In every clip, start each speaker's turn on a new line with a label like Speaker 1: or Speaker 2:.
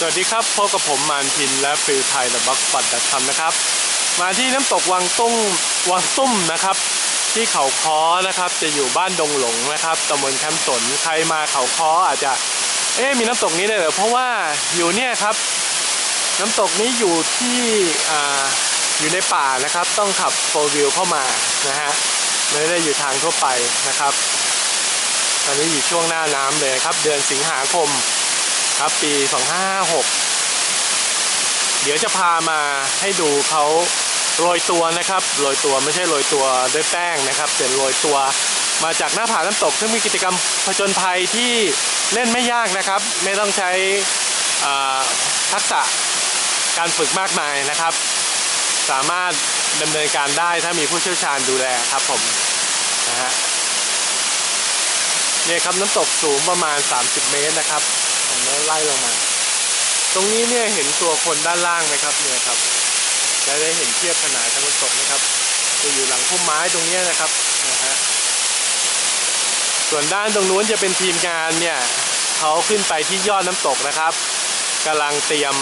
Speaker 1: สวัสดีครับพบกับผมมานพินและฟิลไทยและบักปัดดัตทำนะครับ มาที่น้ำตกวังตุ้งวังตุ้มนะครับ ที่เขาค้อนะครับ จะอยู่บ้านดงหลงนะครับตำบลแคมป์สนใครมาเขาค้ออาจจะ เอ๊มีน้ำตกนี้ได้วยเหรอเพราะว่าอยู่เนี่ยครับ น้ำตกนี้อยู่ที่อ่าอยู่ในป่านะครับ ต้องขับโฟวิวเข้ามานะฮะไม่ได้อยู่ทางทั่วไปนะครับ ตอนนี้อยู่ช่วงหน้าน้ำเลยครับ เดือนสิงหาคม ครับปี 2556 เดี๋ยวจะพามาให้ดูเขาโรยตัวนะครับโรยตัวไม่ใช่โรยตัวด้วยแป้งนะครับแต่โรยตัวมาจากหน้าผาน้ำตก ซึ่งมีกิจกรรมผจญภัยที่เล่นไม่ยากนะครับ ไม่ต้องใช้ทักษะการฝึกมากมายนะครับ สามารถดำเนินการได้ถ้ามีผู้เชี่ยวชาญดูแลครับผมนะฮะเนี่ยครับน้ำตกสูงประมาณ 30 เมตรนะครับ ผมแล้วไล่ลงมา ตรงนี้เนี่ยเห็นตัวคนด้านล่างไหมครับเนี่ยครับจะได้เห็นเทียบขนาดทางน้ำตกนะครับ จะอยู่หลังพุ่มไม้ตรงนี้นะครับนะฮะส่วนด้านตรงนู้นจะเป็นทีมงานเนี่ยเขาขึ้นไปที่ยอดน้ำตกนะครับกำลังเตรียม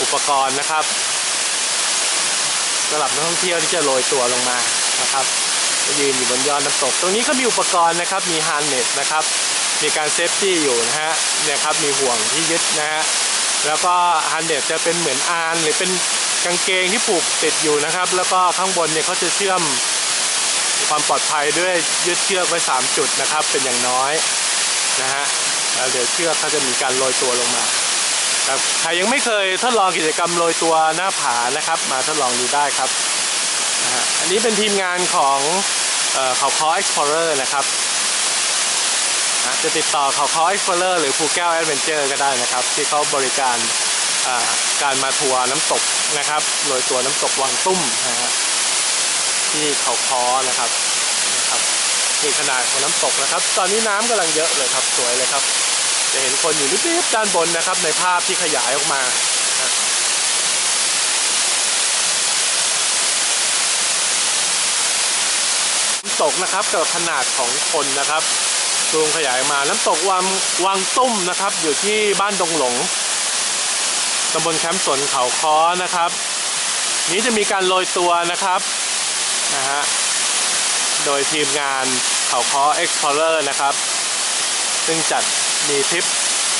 Speaker 1: อุปกรณ์นะครับสำหรับนักท่องเที่ยวที่จะโรยตัวลงมานะครับยืนอยู่บนยอดน้ำตก ตรงนี้ก็มีอุปกรณ์นะครับ มีฮาร์เนสนะครับ มีการเซฟตี้อยู่นะฮะเนี่ยครับมีห่วงที่ยึดนะฮะแล้วก็ฮันเดดจะเป็นเหมือนอานหรือเป็นกางเกงที่ผูกติดอยู่นะครับ แล้วก็ข้างบนเนี่ยเขาจะเชื่อมความปลอดภัยด้วยยึดเชือกไว้ 3 จุดนะครับ เป็นอย่างน้อยนะฮะแล้วเดี๋ยวเชือกเขาจะมีการโรยตัวลงมาครับใครยังไม่เคยทดลองกิจกรรมโรยตัวหน้าผานะครับ มาทดลองดูได้ครับนะฮะอันนี้เป็นทีมงานของเอ่อเขาคอ Explorer นะครับ จะติดต่อเขาคอ Explorer หรือภูแก้ว Adventure ก็ได้นะครับ ที่เขาบริการการมาทัวร์น้ำตกนะครับโดยตัวน้ำตกวังตุ้มนะฮะที่เขาคอนะครับนะครับนี่ขนาดของน้ำตกนะครับ ตอนนี้น้ำกำลังเยอะเลยครับสวยเลยครับ จะเห็นคนอยู่นิดๆด้านบนนะครับ ในภาพที่ขยายออกมาน้ำตกนะครับกับขนาดของคนนะครับ ซูมขยายมาน้ำตกวังวังตุ้มนะครับ อยู่ที่บ้านดงหลงตำบลแคมป์สนเขาค้อนะครับ นี้จะมีการโรยตัวนะครับนะฮะโดยทีมงานเขาค้อ Explorer นะครับ ซึ่งจัดมีทริป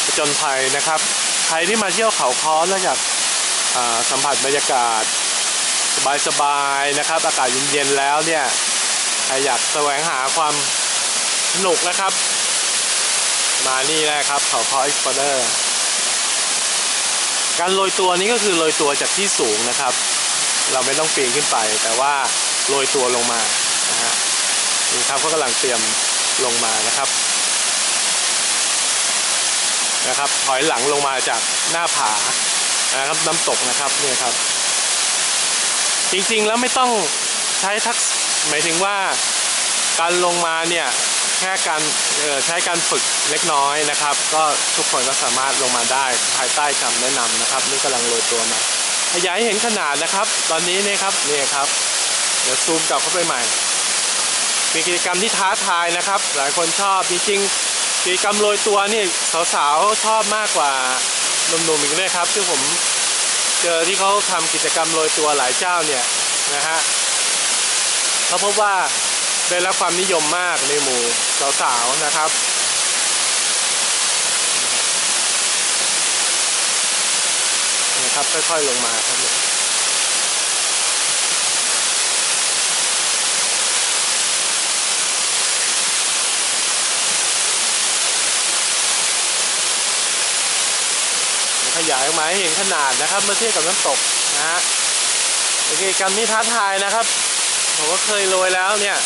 Speaker 1: ผจญภัยนะครับ ใครที่มาเที่ยวเขาค้อแล้วอยากอ่าสัมผัสบรรยากาศ สบายๆนะครับ อากาศเย็นๆแล้วเนี่ยใครอยากแสวงหาความ สนุกนะครับ มานี่แหละครับเขาคอ Explorer การโรยตัวนี้ก็คือโรยตัวจากที่สูงนะครับ เราไม่ต้องปีนขึ้นไป แต่ว่าโรยตัวลงมานะฮะนี่ครับก็กำลังเตรียมลงมานะครับนะครับถอยหลังลงมาจากหน้าผานะครับน้ำตกนะครับนี่ครับ จริงๆแล้วไม่ต้องใช้ทักษหมายถึงว่าการลงมาเนี่ย แค่การใช้การฝึกเล็กน้อยนะครับ ก็ทุกคนก็สามารถลงมาได้ภายใต้คำแนะนำนะครับ นี่กำลังโรยตัวมาขยายเห็นขนาดนะครับ ตอนนี้เนี่ยครับนี่ครับ เดี๋ยวซูมกลับเข้าไปใหม่ มีกิจกรรมที่ท้าทายนะครับ หลายคนชอบจริงๆกิจกรรมโรยตัวนี่สาวๆชอบมากกว่าหนุ่มๆอีกด้วยครับที่ผมเจอที่เขาทำกิจกรรมโรยตัวหลายเจ้าเนี่ยนะฮะเขาพบว่า ได้รับความนิยมมากในหมู่สาวๆนะครับนี่ครับค่อยๆลงมาครับขยายออกมาให้เห็นขนาดนะครับ เมื่อเทียบกับน้ำตกนะฮะโอเคกรรมนี้ท้าทายนะครับ ผมก็เคยโรยแล้วเนี่ย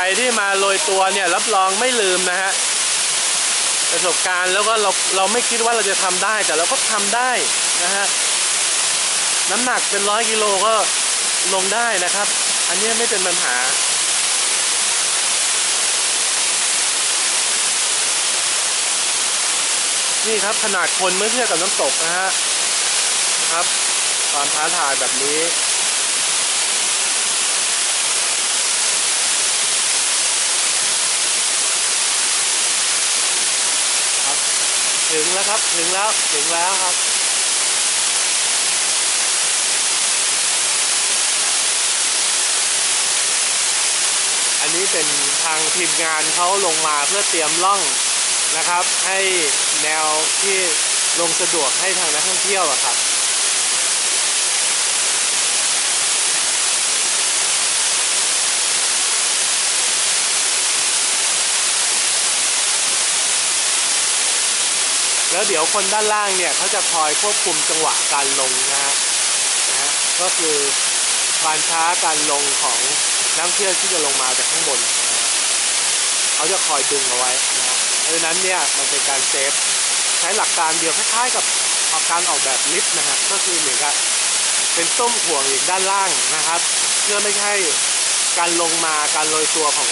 Speaker 1: รที่มาโรยตัวเนี่ยรับรองไม่ลืมนะฮะประสบการณ์แล้วก็เราเราไม่คิดว่าเราจะทำได้ แต่เราก็ทำได้นะฮะน้ำหนักเป็นร้อยกิโลก็ลงได้นะครับ อันนี้ไม่เป็นปัญหานี่ครับขนาดคนเมื่อเทียบกับน้ำตกนะฮะครับความท้าทายแบบนี้ ถึงแล้วครับ ถึงแล้ว ถึงแล้วครับ อันนี้เป็นทางทีมงานเขาลงมาเพื่อเตรียมล่องนะครับ ให้แนวที่ลงสะดวกให้ทางนักท่องเที่ยวอะครับ แล้วเดี๋ยวคนด้านล่างเนี่ยเขาจะคอยควบคุมจังหวะการลงนะฮะนะฮะก็คือการช้าการลงของนักเที่ยวที่จะลงมาจากข้างบนนะฮะเขาจะคอยดึงเอาไว้นะฮะเพราะฉะนั้นเนี่ยมันเป็นการเซฟใช้หลักการเดียวคล้ายๆกับการออกแบบลิฟต์นะฮะก็คือเหมือนกับเป็นต้มถ่วงอยู่ด้านล่างนะครับ เพื่อไม่ให้การลงมาการโรยตัวของ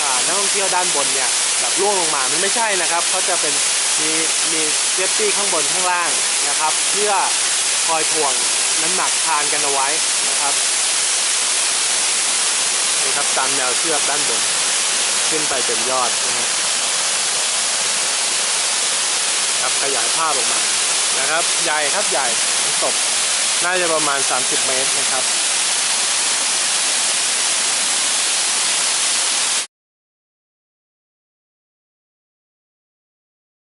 Speaker 1: อนักท่องเที่ยวด้านบนเนี่ยแบบร่วงลงมามันไม่ใช่นะครับเขาจะเป็น มีมีเซฟตี้ข้างบนข้างล่างนะครับ เพื่อคอยถ่วงน้ำหนักทานกันเอาไว้นะครับนี่ครับตามแนวเชือกด้านบน ขึ้นไปเป็นยอดนะฮะครับขยายภาพออกมานะครับ ใหญ่ครับใหญ่ตกน่าจะประมาณ 30 เมตรนะครับ